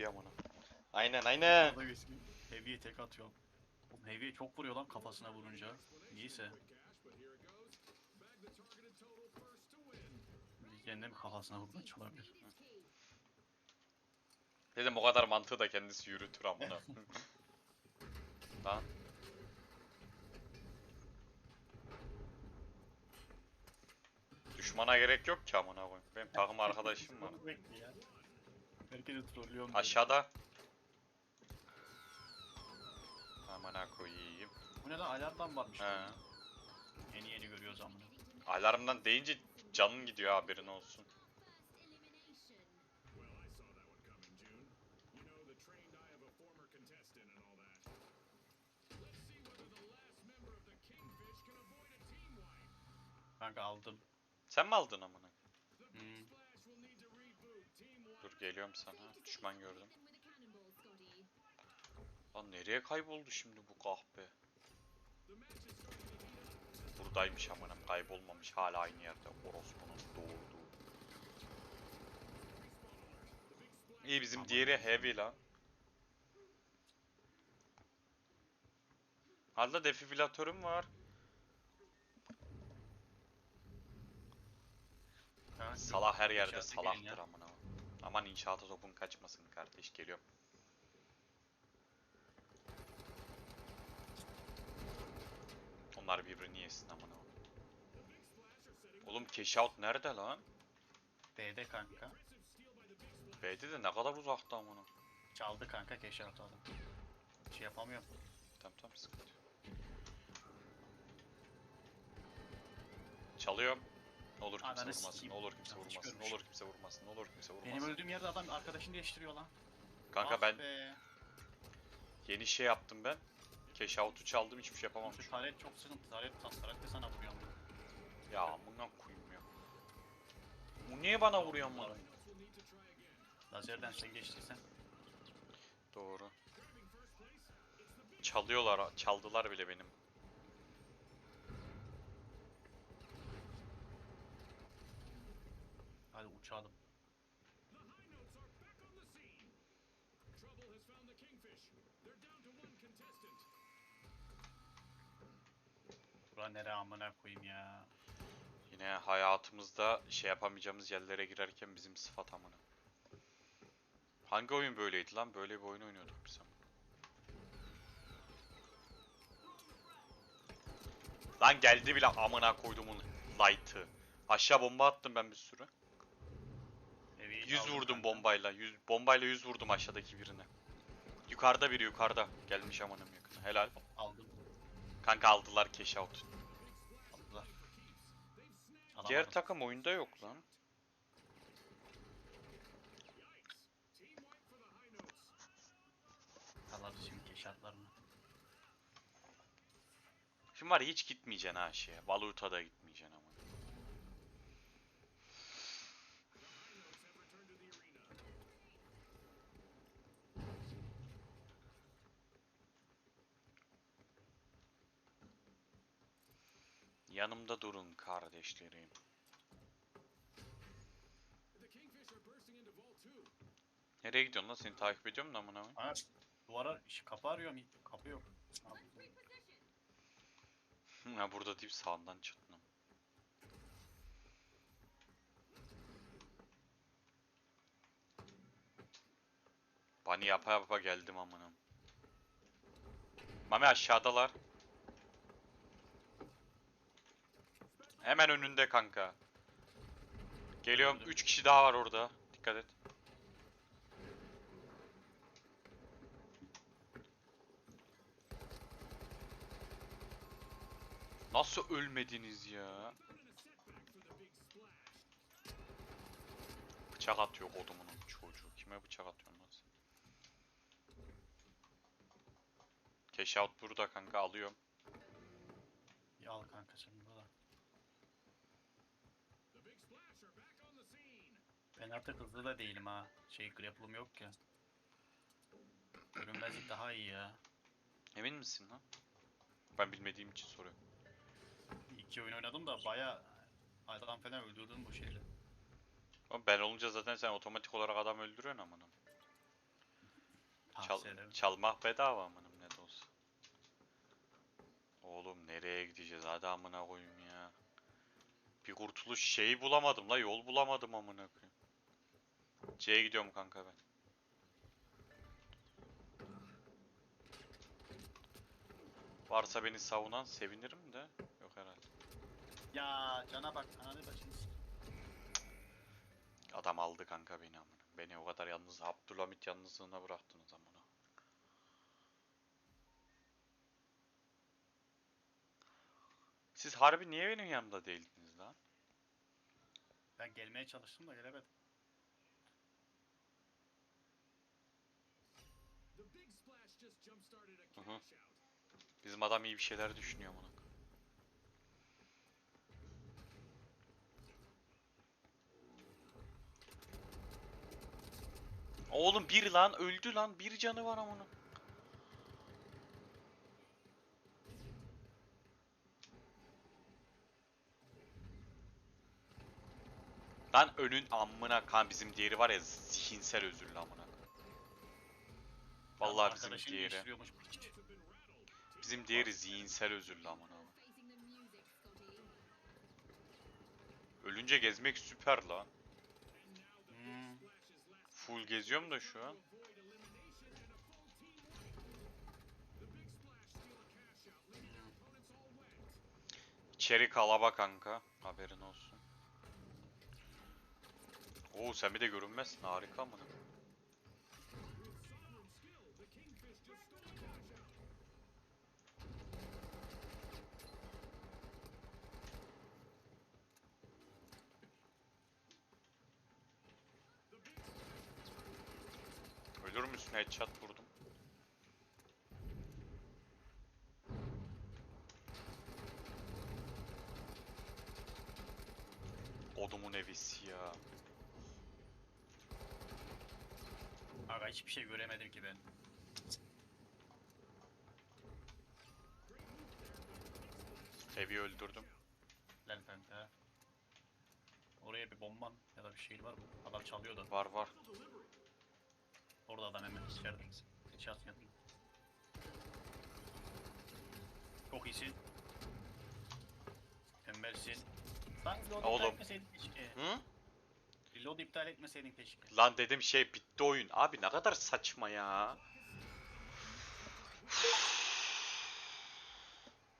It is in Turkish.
bir amına. Aynen aynen. Orada eski Heavy'ye tek atıyorum. Oğlum Heavy'ye çok vuruyor lan kafasına vurunca. Niyeyse. Kendim kafasına vurmuş olabilir. Dedim o kadar mantığı da kendisi yürütür amına. Lan. Düşmana gerek yok ki amına koyayım. Benim takım arkadaşım var. Herkesi trollüyorum. Aşağıda. Amına koyayım. Bu ne lan alarmdan varmış. He. Yeni yeni görüyoruz amına. Alarmdan deyince canın gidiyor haberin olsun. Kanka aldım. Sen mi aldın amına? Geliyorum sana. Düşman gördüm. Lan nereye kayboldu şimdi bu kahpe? Buradaymış amınım kaybolmamış hala aynı yerde orospunun doğurduğu. İyi bizim diğeri heavy lan. Hala defibrilatörüm var. Ha, Salah her yerde salahtır amına. Aman inşaata topun kaçmasın kardeş geliyorum. Onlar birbirini yesin amına. Oğlum cash out nerede lan? B'de kanka. B'de de ne kadar uzakta amına. Çaldı kanka keşke adam. Şey yapamıyorum. Tamam tamam sıkıntı yok. Çalıyorum. Ne olur kimse Ananı vurmasın, sikeyim. ne olur kimse Yanlış vurmasın, ne olur kimse vurmasın, ne olur kimse vurmasın. Benim öldüğüm yerde adam arkadaşını değiştiriyor lan. Kanka Ah ben be. yeni şey yaptım ben. Cash out'u çaldım hiçbir şey yapamamışım. Şu taret çok sıkıntı. Taret, taret de sana vuruyor. Ya amına koyayım ya. Bu niye bana vuruyor amına? Lazerden sen geçtiysen. Doğru. Çalıyorlar, çaldılar bile benim. Hadi uçalım. Bura nere amına koyayım ya. Yine hayatımızda şey yapamayacağımız yerlere girerken bizim sıfat amına. Hangi oyun böyleydi lan? Böyle bir oyun oynuyorduk biz ama. Lan geldi bile amına koyduğumun light'ı. Aşağı bomba attım ben bir sürü. Evi 100 aldım vurdum kanka. bombayla. 100 bombayla 100 vurdum aşağıdaki birine. Yukarıda biri yukarıda. Gelmiş amanım yakına. Helal. Aldım. Kanka aldılar cash out. Aldılar. Diğer Alamadım. takım oyunda yok lan. Alırdı şimdi keşatlarını. Şimdi var ya hiç gitmeyeceksin ha şeye. Valuta da gitmeyeceksin ama. Yanımda durun kardeşlerim. Nereye gidiyorsun lan? Seni takip ediyorum da amına koyayım. Ana duvara iş- kapı arıyorum. Kapı yok. Ha burada değil sağından çıktım. Bani yapa yapa geldim amınım. Mami aşağıdalar. Hemen önünde kanka. Geliyorum. 3 kişi daha var orada. Dikkat et. Nasıl ölmediniz ya? Bıçak atıyor kodumunun çocuğu. Kime bıçak atıyorsun lan sen? Cash out burada kanka alıyorum. Bir al kanka sen bunu da. Ben artık hızlı da değilim ha. Şey grapple'ım yok ya. Görünmezlik daha iyi ya. Emin misin lan? Ben bilmediğim için soruyorum. İki oyun oynadım da baya adam falan öldürdüm bu şeyle. Ama ben olunca zaten sen otomatik olarak adam öldürüyorsun amına. Çal, severim. çalmak bedava amınım ne de olsa. Oğlum nereye gideceğiz hadi amına koyayım ya. Bir kurtuluş şeyi bulamadım la yol bulamadım amına koyayım. C'ye gidiyorum kanka ben. Varsa beni savunan sevinirim de yok herhalde. Ya cana bak ananı başını Adam aldı kanka beni amına. Beni o kadar yalnız Abdülhamit yalnızlığına bıraktınız amına. Siz harbi niye benim yanımda değildiniz Ben gelmeye çalıştım da gelemedim. Hı hı. Bizim adam iyi bir şeyler düşünüyor amına. Oğlum bir lan öldü lan bir canı var amına. Lan önün amına kan bizim diğeri var ya zihinsel özürlü amına. Vallahi bizim diğeri. Bizim diğeri zihinsel özürlü amına. Ölünce gezmek süper lan. Hmm. Full geziyorum da şu an. İçeri kalaba kanka. Haberin olsun. Oo sen bir de görünmezsin. Harika mı? Ölür müsün? Headshot vurdum. Odumun evisi ya. Aga hiçbir şey göremedim ki ben. Evi öldürdüm. Lan kanka. Oraya bir bomban ya da bir şey var mı? Adam çalıyordu. Var var. Orada adam hemen içeride. Çat yanıyor. Çok iyisin. Mükemmelsin. Reload Oğlum. Hı? Reload iptal etmeseydin keşke. Lan dedim şey bitti oyun. Abi ne kadar saçma ya.